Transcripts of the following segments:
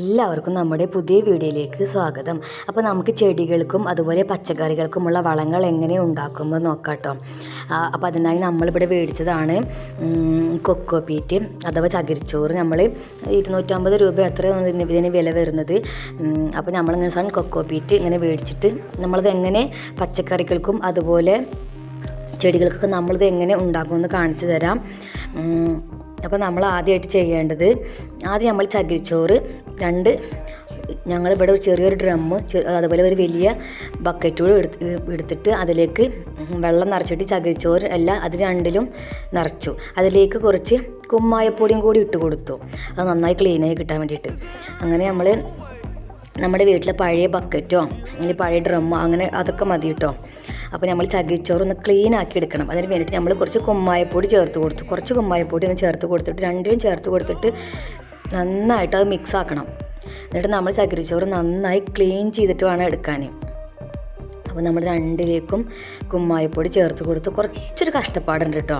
എല്ലാവർക്കും നമ്മുടെ പുതിയ വീഡിയോയിലേക്ക് സ്വാഗതം. അപ്പോൾ നമുക്ക് ചെടികൾക്കും അതുപോലെ പച്ചക്കറികൾക്കുമുള്ള വളങ്ങൾ എങ്ങനെ ഉണ്ടാക്കുമ്പോൾ നോക്കാം കേട്ടോ അപ്പോൾ അതിനായി നമ്മളിവിടെ മേടിച്ചതാണ് കൊക്കോ പീറ്റ് അഥവാ ചകിരിച്ചോറ്. നമ്മൾ ഇരുന്നൂറ്റമ്പത് രൂപ എത്ര ഇതിന് വില വരുന്നത്. അപ്പോൾ നമ്മളിങ്ങനെ സാധനം കൊക്കോ പീറ്റ് ഇങ്ങനെ മേടിച്ചിട്ട് നമ്മളത് എങ്ങനെ പച്ചക്കറികൾക്കും അതുപോലെ ചെടികൾക്കൊക്കെ നമ്മളിത് എങ്ങനെ ഉണ്ടാക്കുമെന്ന് കാണിച്ചു തരാം. അപ്പോൾ നമ്മൾ ആദ്യമായിട്ട് ചെയ്യേണ്ടത് ആദ്യം നമ്മൾ ചകിരിച്ചോറ് രണ്ട്. ഞങ്ങളിവിടെ ഒരു ചെറിയൊരു ഡ്രമ്മ് അതുപോലെ ഒരു വലിയ ബക്കറ്റുകൾ എടുത്ത് എടുത്തിട്ട് അതിലേക്ക് വെള്ളം നിറച്ചിട്ട് ചകിരിച്ചോറ് എല്ലാം അത് രണ്ടിലും നിറച്ചു. അതിലേക്ക് കുറച്ച് കുമ്മായപ്പൊടിയും കൂടി ഇട്ട് കൊടുത്തു. അത് നന്നായി ക്ലീനായി കിട്ടാൻ വേണ്ടിയിട്ട്. അങ്ങനെ നമ്മൾ നമ്മുടെ വീട്ടിലെ പഴയ ബക്കറ്റോ അല്ലെങ്കിൽ പഴയ ഡ്രമ്മോ അങ്ങനെ അതൊക്കെ മതി കേട്ടോ അപ്പോൾ നമ്മൾ ചകിരിച്ചോറ് ഒന്ന് ക്ലീൻ ആക്കി എടുക്കണം. അതിന് വേണ്ടിയിട്ട് നമ്മൾ കുറച്ച് കുമ്മായപ്പൊടി ചേർത്ത് കൊടുത്തു. കുറച്ച് കുമ്മായപ്പൊടി ഒന്ന് ചേർത്ത് കൊടുത്തിട്ട് രണ്ടിലും ചേർത്ത് കൊടുത്തിട്ട് നന്നായിട്ട് അത് മിക്സ് ആക്കണം. എന്നിട്ട് നമ്മൾ ചകിരിച്ചോറ് നന്നായി ക്ലീൻ ചെയ്തിട്ട് വേണം എടുക്കാൻ. അപ്പോൾ നമ്മൾ രണ്ടിലേക്കും കുമ്മായപ്പൊടി ചേർത്ത് കൊടുത്ത് കുറച്ചൊരു കഷ്ടപ്പാടുണ്ട് കേട്ടോ.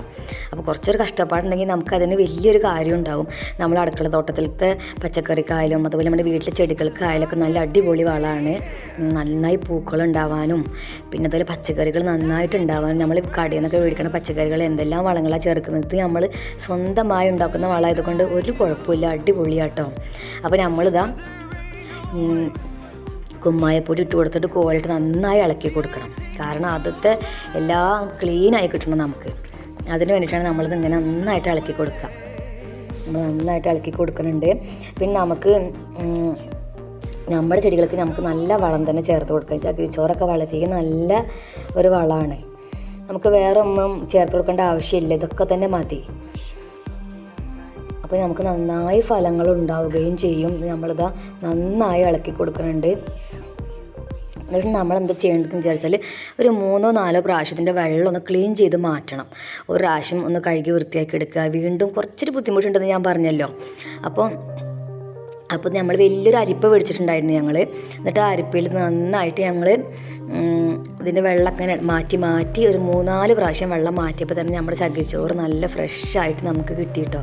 അപ്പോൾ കുറച്ചൊരു കഷ്ടപ്പാടുണ്ടെങ്കിൽ നമുക്കതിന് വലിയൊരു കാര്യം ഉണ്ടാവും നമ്മൾ അടുക്കള തോട്ടത്തിലത്തെ പച്ചക്കറിക്കായാലും അതുപോലെ നമ്മുടെ വീട്ടിലെ ചെടികൾക്കായാലും ഒക്കെ നല്ല അടിപൊളി വളമാണ്. നന്നായി പൂക്കൾ ഉണ്ടാവാനും പിന്നെ അതുപോലെ പച്ചക്കറികൾ നന്നായിട്ട് ഉണ്ടാവാനും നമ്മൾ കടയിൽ നിന്നൊക്കെ മേടിക്കുന്ന പച്ചക്കറികൾ എന്തെല്ലാം വളങ്ങളാണ് ചേർക്കുന്നത്? നമ്മൾ സ്വന്തമായി ഉണ്ടാക്കുന്ന വളമായതുകൊണ്ട് ഒരു കുഴപ്പമില്ല അടിപൊളിയാട്ടോ. അപ്പോൾ നമ്മളിതാ കുമ്മായപ്പൊടി ഇട്ട് കൊടുത്തിട്ട് കോലിട്ട് നന്നായി ഇളക്കി കൊടുക്കണം. കാരണം അതത്തെ എല്ലാം ക്ലീനായി കിട്ടണം നമുക്ക്. അതിന് വേണ്ടിയിട്ടാണ് നമ്മളിത് ഇങ്ങനെ നന്നായിട്ട് ഇളക്കി കൊടുക്കുക. നമ്മൾ നന്നായിട്ട് ഇളക്കി കൊടുക്കുന്നുണ്ട്. പിന്നെ നമുക്ക് നമ്മുടെ ചെടികൾക്ക് നമുക്ക് നല്ല വളം തന്നെ ചേർത്ത് കൊടുക്കാം. ചകിരിച്ചോറൊക്കെ വളരെ നല്ല ഒരു വളമാണ്. നമുക്ക് വേറെ ഒന്നും ചേർത്ത് കൊടുക്കേണ്ട ആവശ്യമില്ല. ഇതൊക്കെ തന്നെ മതി. അപ്പോൾ നമുക്ക് നന്നായി ഫലങ്ങൾ ഉണ്ടാവുകയും ചെയ്യും. നമ്മളിത് നന്നായി ഇളക്കി കൊടുക്കുന്നുണ്ട്. എന്നിട്ട് നമ്മൾ എന്താ ചെയ്യേണ്ടതെന്ന് വിചാരിച്ചാൽ ഒരു മൂന്നോ നാലോ പ്രാവശ്യത്തിന്റെ വെള്ളം ഒന്ന് ക്ലീൻ ചെയ്ത് മാറ്റണം. ഒരു പ്രാവശ്യം ഒന്ന് കഴുകി വൃത്തിയാക്കി എടുക്കുക. വീണ്ടും കുറച്ചൊരു ബുദ്ധിമുട്ടുണ്ടെന്ന് ഞാൻ പറഞ്ഞല്ലോ. അപ്പോൾ അപ്പോൾ നമ്മൾ വലിയൊരു അരിപ്പ മേടിച്ചിട്ടുണ്ടായിരുന്നു ഞങ്ങൾ എന്നിട്ട് ആ അരിപ്പയിൽ നന്നായിട്ട് ഞങ്ങൾ ഇതിന്റെ വെള്ളം അങ്ങനെ മാറ്റി മാറ്റി ഒരു മൂന്നാൽ പ്രാവശ്യം വെള്ളം മാറ്റിയപ്പോൾ തന്നെ നമ്മുടെ ചകിരിച്ചോറ് നല്ല ഫ്രഷ് ആയിട്ട് നമുക്ക് കിട്ടി കേട്ടോ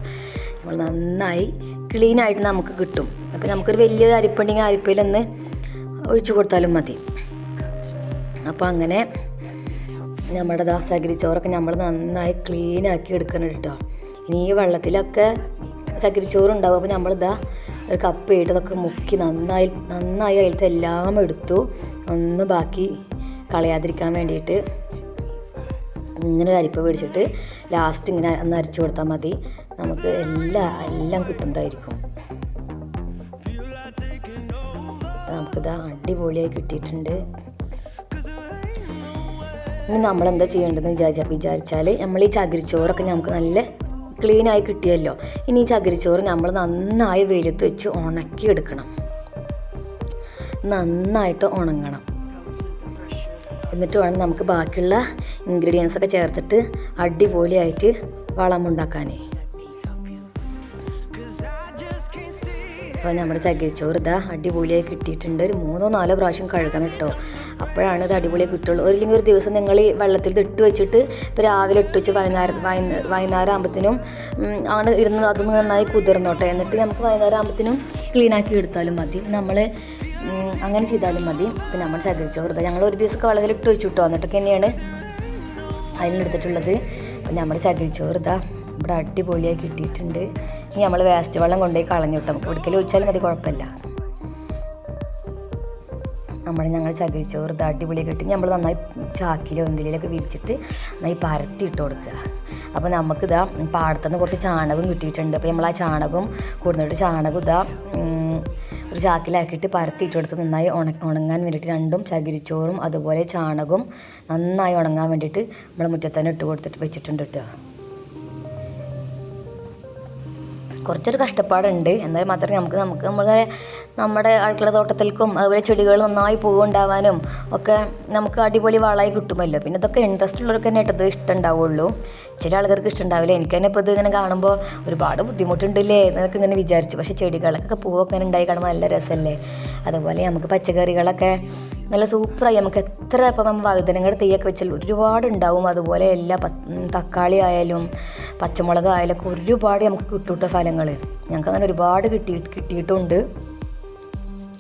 നമ്മൾ നന്നായി ക്ലീനായിട്ട് നമുക്ക് കിട്ടും. അപ്പോൾ നമുക്കൊരു വലിയൊരു അരിപ്പുണ്ടെങ്കിൽ അരിപ്പയിലൊന്ന് ഒഴിച്ചു കൊടുത്താലും മതി. അപ്പോൾ അങ്ങനെ നമ്മുടെ ദാസഗിരി ചോറൊക്കെ നമ്മൾ നന്നായി ക്ലീൻ ആക്കി എടുക്കണം കേട്ടോ. ഇനി ഈ വെള്ളത്തിലൊക്കെ ചകിരിച്ചോറ് ഉണ്ടാവും അപ്പോൾ നമ്മളിതാ ഒരു കപ്പ് ഇട്ട് അതൊക്കെ മുക്കി നന്നായി നന്നായി അതിലത്തെ എല്ലാം എടുത്തു. ഒന്ന് ബാക്കി കളയാതിരിക്കാൻ വേണ്ടിയിട്ട് ഇങ്ങനെ ഒരു അരിപ്പ പിടിച്ചിട്ട് ലാസ്റ്റ് ഇങ്ങനെ ഒന്ന് അരച്ചു കൊടുത്താൽ മതി. നമുക്ക് എല്ലാ എല്ലാം കിട്ടുന്നതായിരിക്കും. നമുക്കിത് അടിപൊളിയായി കിട്ടിയിട്ടുണ്ട്. ഇനി നമ്മൾ എന്താ ചെയ്യേണ്ടതെന്ന് വിചാരിച്ചാൽ വിചാരിച്ചാൽ നമ്മൾ ഈ ചകിരിച്ചോറൊക്കെ നമുക്ക് നല്ല ക്ലീനായി കിട്ടിയല്ലോ. ഇനി ഈ ചകിരിച്ചോറ് നമ്മൾ നന്നായി വെയിലത്ത് വെച്ച് ഉണക്കി എടുക്കണം നന്നായിട്ട് ഉണങ്ങണം. എന്നിട്ട് വേണം നമുക്ക് ബാക്കിയുള്ള ഇൻഗ്രീഡിയൻസ് ഒക്കെ ചേർത്തിട്ട് അടിപൊളിയായിട്ട് വളമുണ്ടാക്കാനേ അപ്പോൾ നമ്മുടെ ചകിരിച്ചോറ് ഇതാ അടിപൊളിയായി കിട്ടിയിട്ടുണ്ട്. ഒരു മൂന്നോ നാലോ പ്രാവശ്യം കഴുകണം കേട്ടോ. അപ്പോഴാണ് ഇത് അടിപൊളിയായി കിട്ടുള്ളൂ. അല്ലെങ്കിൽ ഒരു ദിവസം നിങ്ങൾ ഈ വെള്ളത്തിൽ ഇട്ട് വെച്ചിട്ട് ഇപ്പോൾ രാവിലെ ഇട്ട് വെച്ച് വൈകുന്നേരം വൈകുന്നേരം ആകുമ്പോഴത്തേനും ആണ് ഇരുന്ന് അത് നന്നായി കുതിർന്നോട്ടെ എന്നിട്ട് നമുക്ക് വൈകുന്നേരം ക്ലീൻ ആക്കി എടുത്താലും മതി. നമ്മൾ അങ്ങനെ ചെയ്താലും മതി. ഇപ്പം നമ്മൾ ചകിരിച്ചോറ് ഞങ്ങൾ ഒരു ദിവസമൊക്കെ വെള്ളത്തിൽ ഇട്ട് വെച്ചു കിട്ടുമോ എന്നിട്ടൊക്കെ തന്നെയാണ് അതിനെടുത്തിട്ടുള്ളത്. അപ്പം നമ്മുടെ ചകിരിച്ചോറ് ഇവിടെ അടിപൊളിയായി കിട്ടിയിട്ടുണ്ട്. ഇനി നമ്മൾ വേസ്റ്റ് വെള്ളം കൊണ്ടുപോയി കളഞ്ഞു വിട്ടു നമുക്ക് ഒരിക്കലും ഒഴിച്ചാലും മതി കുഴപ്പമില്ല. നമ്മൾ ഞങ്ങൾ ചകിരിച്ചോറ് അടിപൊളി കിട്ടി നമ്മൾ നന്നായി ചാക്കിലോ എന്തെങ്കിലുമൊക്കെ വിരിച്ചിട്ട് നന്നായി പരത്തി ഇട്ട് കൊടുക്കുക. അപ്പോൾ നമുക്ക് നമുക്കിതാ പാടത്തുനിന്ന് കുറച്ച് ചാണകം കിട്ടിയിട്ടുണ്ട്. അപ്പോൾ നമ്മൾ ആ ചാണകം കൊടുത്തിട്ട് ചാണകം ഇതാ ഒരു ചാക്കിലാക്കിയിട്ട് പരത്തി കൊടുത്ത് നന്നായി ഉണ ഉണങ്ങാൻ വേണ്ടിയിട്ട് രണ്ടും ചകിരിച്ചോറും അതുപോലെ ചാണകവും നന്നായി ഉണങ്ങാൻ വേണ്ടിയിട്ട് നമ്മൾ മുറ്റത്തന്നെ ഇട്ട് കൊടുത്തിട്ട് വെച്ചിട്ടുണ്ട് കേട്ടോ. കുറച്ചൊരു കഷ്ടപ്പാടുണ്ട്. എന്നാൽ മാത്രമേ നമുക്ക് നമുക്ക് നമ്മളെ നമ്മുടെ അടുക്കള തോട്ടത്തിൽക്കും അതുപോലെ ചെടികൾ നന്നായി പൂവുണ്ടാവാനും ഒക്കെ നമുക്ക് അടിപൊളി വളമായി കിട്ടുമല്ലോ. പിന്നെ ഇതൊക്കെ ഇൻട്രസ്റ്റ് ഉള്ളവർക്ക് തന്നെ ഇട്ടത് ഇഷ്ടം ഉണ്ടാവുള്ളൂ ചില ആൾക്കാർക്ക് ഇഷ്ടമുണ്ടാവില്ല. എനിക്ക് തന്നെ ഇപ്പോൾ ഇത് ഇങ്ങനെ കാണുമ്പോൾ ഒരുപാട് ബുദ്ധിമുട്ടുണ്ടല്ലേ എന്നൊക്കെ ഇങ്ങനെ വിചാരിച്ചു. പക്ഷേ ചെടികളൊക്കെ പൂവൊക്കെ ഇങ്ങനെ ഉണ്ടായി കാണുമ്പോൾ നല്ല രസമല്ലേ? അതുപോലെ നമുക്ക് പച്ചക്കറികളൊക്കെ നല്ല സൂപ്പറായി. നമുക്ക് എത്ര ഇപ്പം നമ്മൾ വഴുതനങ്ങളുടെ തെയ്യൊക്കെ വെച്ചാൽ ഒരുപാട് ഉണ്ടാവും അതുപോലെ എല്ലാ തക്കാളി ആയാലും പച്ചമുളക് ആയാലൊക്കെ ഒരുപാട് നമുക്ക് കിട്ടൂട്ട ഫലങ്ങൾ ഞങ്ങൾക്ക് അങ്ങനെ ഒരുപാട് കിട്ടി കിട്ടിയിട്ടുണ്ട്.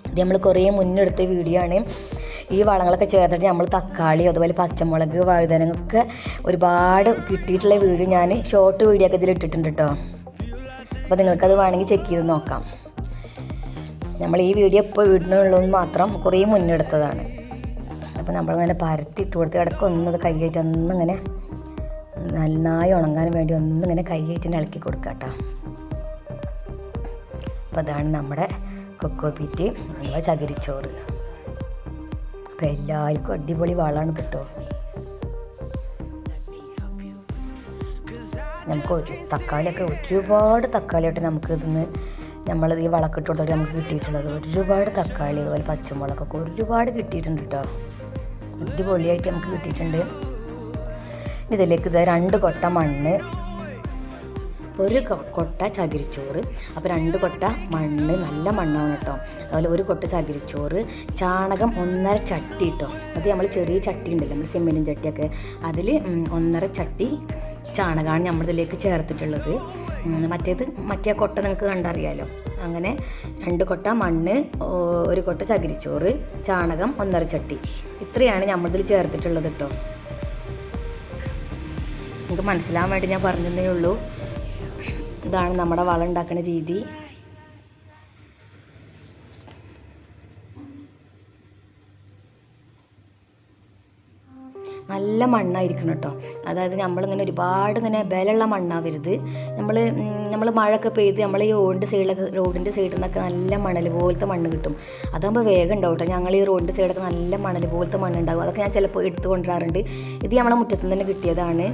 ഇത് നമ്മൾ കുറേ മുന്നെടുത്ത വീഡിയോ ആണ്. ഈ വളങ്ങളൊക്കെ ചേർത്തിട്ട് നമ്മൾ തക്കാളി അതുപോലെ പച്ചമുളക് വഴുതനങ്ങൊക്കെ ഒരുപാട് കിട്ടിയിട്ടുള്ള വീഡിയോ ഞാൻ ഷോർട്ട് വീഡിയോ ഒക്കെ ഇതിൽ ഇട്ടിട്ടുണ്ട് കേട്ടോ അപ്പോൾ നിങ്ങൾക്കത് വേണമെങ്കിൽ ചെക്ക് ചെയ്ത് നോക്കാം. നമ്മൾ ഈ വീഡിയോ ഇപ്പോൾ വീടിനുള്ളതെന്ന് മാത്രം കുറേ മുന്നെടുത്തതാണ്. അപ്പോൾ നമ്മളിങ്ങനെ പരത്തിയിട്ട് കൊടുത്ത് ഇടയ്ക്ക് ഒന്നത് കൈയായിട്ട് നന്നായി ഉണങ്ങാൻ വേണ്ടി ഒന്നിങ്ങനെ കൈയായിട്ട് ഇളക്കി കൊടുക്കുക കേട്ടോ. അപ്പോൾ അതാണ് നമ്മുടെ കൊക്കോ പീറ്റി അഥവാ ചകിരിച്ചോറ്. അപ്പോൾ എല്ലാവർക്കും അടിപൊളി വളമാണ് കേട്ടോ. നമുക്ക് തക്കാളിയൊക്കെ ഒരുപാട് തക്കാളിയായിട്ട് നമുക്ക് ഇതിന്ന് നമ്മളത് ഈ വളക്കിട്ടുള്ളത് നമുക്ക് കിട്ടിയിട്ടുള്ളത്. ഒരുപാട് തക്കാളി അതുപോലെ പച്ചമുളകൊക്കെ ഒരുപാട് കിട്ടിയിട്ടുണ്ട് കേട്ടോ. അടിപൊളിയായിട്ട് നമുക്ക് കിട്ടിയിട്ടുണ്ട്. ഇതിലേക്ക് ഇത് രണ്ട് കൊട്ട മണ്ണ് ഒരു കൊട്ട ചകിരിച്ചോറ്. അപ്പോൾ രണ്ട് കൊട്ട മണ്ണ് നല്ല മണ്ണാണ് കേട്ടോ. അതുപോലെ ഒരു കൊട്ട ചകിരിച്ചോറ് ചാണകം ഒന്നര ചട്ടി കേട്ടോ അത് നമ്മൾ ചെറിയ ചട്ടി ഉണ്ടല്ലോ നമ്മൾ സിമെന്റും ചട്ടിയൊക്കെ. അതിൽ ഒന്നര ചട്ടി ചാണകമാണ് നമ്മളിതിലേക്ക് ചേർത്തിട്ടുള്ളത്. മറ്റേത് മറ്റേ കൊട്ട നിങ്ങൾക്ക് കണ്ടറിയാലോ. അങ്ങനെ രണ്ട് കൊട്ട മണ്ണ് ഒരു കൊട്ട ചകിരിച്ചോറ് ചാണകം ഒന്നര ചട്ടി. ഇത്രയാണ് നമ്മളിതിൽ ചേർത്തിട്ടുള്ളത് കേട്ടോ നിങ്ങൾക്ക് മനസ്സിലാവാൻ വേണ്ടി ഞാൻ പറഞ്ഞതേ ഉള്ളൂ. ഇതാണ് നമ്മുടെ വളം ഉണ്ടാക്കുന്ന രീതി. നല്ല മണ്ണായിരിക്കണം കേട്ടോ. അതായത് നമ്മളിങ്ങനെ ഒരുപാട് ഇങ്ങനെ ബലമുള്ള മണ്ണാവരുത്. നമ്മൾ നമ്മൾ മഴയൊക്കെ പെയ്ത് നമ്മൾ ഈ റോഡിന്റെ സൈഡിലൊക്കെ റോഡിന്റെ സൈഡിൽ നിന്നൊക്കെ നല്ല മണൽ പോലത്തെ മണ്ണ് കിട്ടും. അതാകുമ്പോൾ വേഗം ഉണ്ടാവും കേട്ടോ. ഞങ്ങൾ ഈ റോഡിന്റെ സൈഡൊക്കെ നല്ല മണൽ പോലത്തെ മണ്ണുണ്ടാവും അതൊക്കെ ഞാൻ ചിലപ്പോൾ എടുത്തു കൊണ്ടുവരാറുണ്ട്. ഇത് നമ്മളെ മുറ്റത്തുനിന്ന് തന്നെ കിട്ടിയതാണ്.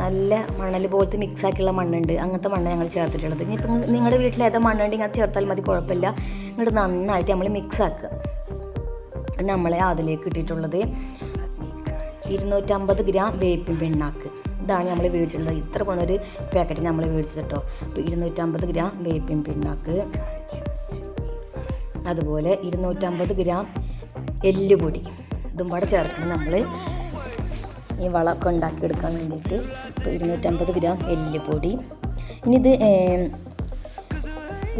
നല്ല മണൽ പോലത്തെ മിക്സാക്കിയുള്ള മണ്ണുണ്ട്. അങ്ങനത്തെ മണ്ണ് ഞങ്ങൾ ചേർത്തിട്ടുള്ളത്. ഇനിയിപ്പോൾ നിങ്ങളുടെ വീട്ടിൽ ഏതാ മണ്ണുണ്ടെങ്കിൽ അത് ചേർത്താൽ മതി കുഴപ്പമില്ല. എന്നിട്ട് നന്നായിട്ട് നമ്മൾ മിക്സ് ആക്കുക നമ്മളെ അതിലേക്ക് ഇട്ടിട്ടുള്ളത് ഇരുന്നൂറ്റമ്പത് ഗ്രാം വേപ്പിൻ പിണ്ണാക്ക്. ഇതാണ് നമ്മൾ മേടിച്ചിട്ടുള്ളത് ഇത്ര പോകുന്നൊരു പാക്കറ്റ് നമ്മൾ മേടിച്ചത് കേട്ടോ അപ്പോൾ ഇരുന്നൂറ്റമ്പത് ഗ്രാം വേപ്പിൻ പിണ്ണാക്ക്. അതുപോലെ ഇരുന്നൂറ്റമ്പത് ഗ്രാം എല്ലുപൊടി. ഇതും കൂടെ ചേർക്കണം നമ്മൾ ഈ വളമൊക്കെ ഉണ്ടാക്കിയെടുക്കാൻ വേണ്ടിയിട്ട് ഇപ്പോൾ ഇരുന്നൂറ്റമ്പത് ഗ്രാം എല്ലുപൊടി. ഇനി ഇത്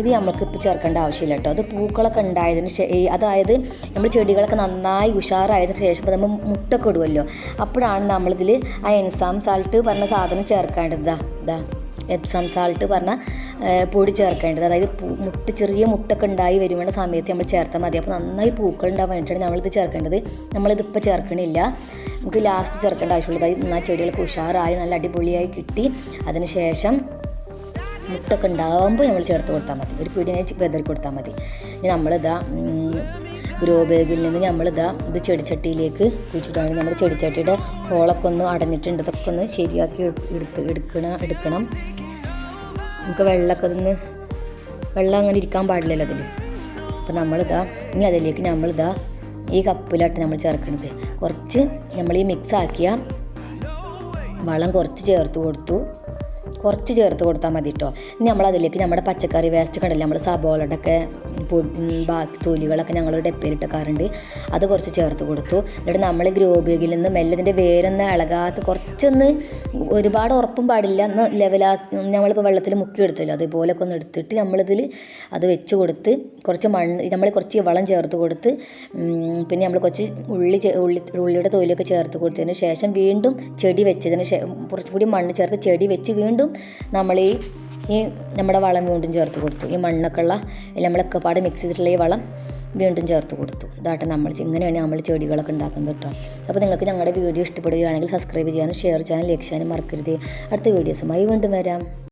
ഇത് നമ്മൾക്ക് ഇപ്പോൾ ചേർക്കേണ്ട ആവശ്യമില്ല കേട്ടോ. അത് പൂക്കളൊക്കെ ഉണ്ടായതിന് ശേഷം അതായത് നമ്മൾ ചെടികളൊക്കെ നന്നായി ഉഷാറായതിനു ശേഷം ഇപ്പോൾ നമ്മൾ മുട്ടൊക്കെ ഇടുമല്ലോ അപ്പോഴാണ് നമ്മളിതിൽ ആ എൻസാം സാൾട്ട് പറഞ്ഞ സാധനം ചേർക്കേണ്ടത്. ഇതാ ഇതാ എപ്സം സാൾട്ട് പറഞ്ഞ പൊടി ചേർക്കേണ്ടത്. അതായത് മുട്ട ചെറിയ മുട്ടൊക്കെ ഉണ്ടായി വരുമ്പോൾ സമയത്ത് നമ്മൾ ചേർത്താൽ മതി. അപ്പോൾ നന്നായി പൂക്കൾ ഉണ്ടാകാൻ വേണ്ടിയിട്ടാണ് നമ്മളിത് ചേർക്കേണ്ടത്. നമ്മളിതിപ്പോൾ ചേർക്കണില്ല. നമുക്ക് ലാസ്റ്റ് ചേർക്കേണ്ട ആവശ്യമുള്ളത് അതായത് നന്നായി ചെടികളൊക്കെ ഉഷാറായി നല്ല അടിപൊളിയായി കിട്ടി. അതിന് ശേഷം മുട്ടൊക്കെ ഉണ്ടാകുമ്പോൾ നമ്മൾ ചേർത്ത് കൊടുത്താൽ മതി. ഒരു പിടിനെ വെതറി കൊടുത്താൽ മതി. ഇനി നമ്മളിതാ ഗ്രോ ബാഗിൽ നിന്ന് നമ്മളിതാ ഇത് ചെടിച്ചട്ടിയിലേക്ക് കുഴിച്ചിട്ടാണ്. നമ്മുടെ ചെടിച്ചട്ടിയുടെ ഹോളൊക്കെ ഒന്ന് അടഞ്ഞിട്ടുണ്ട്. ഇതൊക്കെ ഒന്ന് ശരിയാക്കി എടു- എടുത്ത് എടുക്കണം എടുക്കണം. നമുക്ക് വെള്ളമൊക്കെ ഇതൊന്ന് വെള്ളം അങ്ങനെ ഇരിക്കാൻ പാടില്ലല്ലോ അതിൽ അപ്പം നമ്മളിതാ ഇനി അതിലേക്ക് നമ്മളിതാ ഈ കപ്പിലാട്ട് നമ്മൾ ചേർക്കണത്. കുറച്ച് നമ്മൾ ഈ മിക്സ് ആക്കിയ വളം കുറച്ച് ചേർത്ത് കൊടുത്തു. കുറച്ച് ചേർത്ത് കൊടുത്താൽ മതി കേട്ടോ ഇനി നമ്മളതിലേക്ക് നമ്മുടെ പച്ചക്കറി വേസ്റ്റ് കണ്ടല്ലേ നമ്മൾ സബോളയുടെ ബാക്കി തൊലികളൊക്കെ ഞങ്ങൾ ഡപ്പയിലിട്ടക്കാറുണ്ട് അത് കുറച്ച് ചേർത്ത് കൊടുത്തു. എന്നിട്ട് നമ്മൾ ഗ്രോ ബാഗിൽ നിന്ന് മെല്ലെ ഇതിന്റെ വേരൊന്ന് ഇളകാത്ത കുറച്ചൊന്ന് ഒരുപാട് ഉറപ്പും പാടില്ല. എന്ന് ലെവലാക്കി നമ്മളിപ്പോൾ വെള്ളത്തിൽ മുക്കിയെടുത്തല്ലോ. അതുപോലൊക്കെ ഒന്ന് എടുത്തിട്ട് നമ്മളിതിൽ അത് വെച്ച് കൊടുത്ത് കുറച്ച് മണ്ണ് നമ്മൾ കുറച്ച് വളം ചേർത്ത് കൊടുത്ത് പിന്നെ നമ്മൾ കുറച്ച് ഉള്ളി ഉള്ളി ഉള്ളിയുടെ തൊലിയൊക്കെ ചേർത്ത് കൊടുത്തതിന് ശേഷം വീണ്ടും ചെടി വെച്ചതിന് ശേഷം കുറച്ചുകൂടി മണ്ണ് ചേർത്ത് ചെടി വെച്ച് വീണ്ടും നമ്മൾ ഈ ഈ നമ്മുടെ വളം വീണ്ടും ചേർത്ത് കൊടുത്തു. ഈ മണ്ണൊക്കെ ഉള്ള നമ്മളൊക്കെ പാട് മിക്സ് ചെയ്തിട്ടുള്ള ഈ വളം വീണ്ടും ചേർത്ത് കൊടുത്തു. ഇതാട്ടെ നമ്മൾ ഇങ്ങനെയാണ് നമ്മൾ ചെടികളൊക്കെ ഉണ്ടാക്കുന്നത് കേട്ടോ. അപ്പോൾ നിങ്ങൾക്ക് ഞങ്ങളുടെ വീഡിയോ ഇഷ്ടപ്പെടുകയാണെങ്കിൽ സബ്സ്ക്രൈബ് ചെയ്യാനും ഷെയർ ചെയ്യാനും ലൈക്ക് ചെയ്യാനും മറക്കരുത്. അടുത്ത വീഡിയോസുമായി വീണ്ടും വരാം.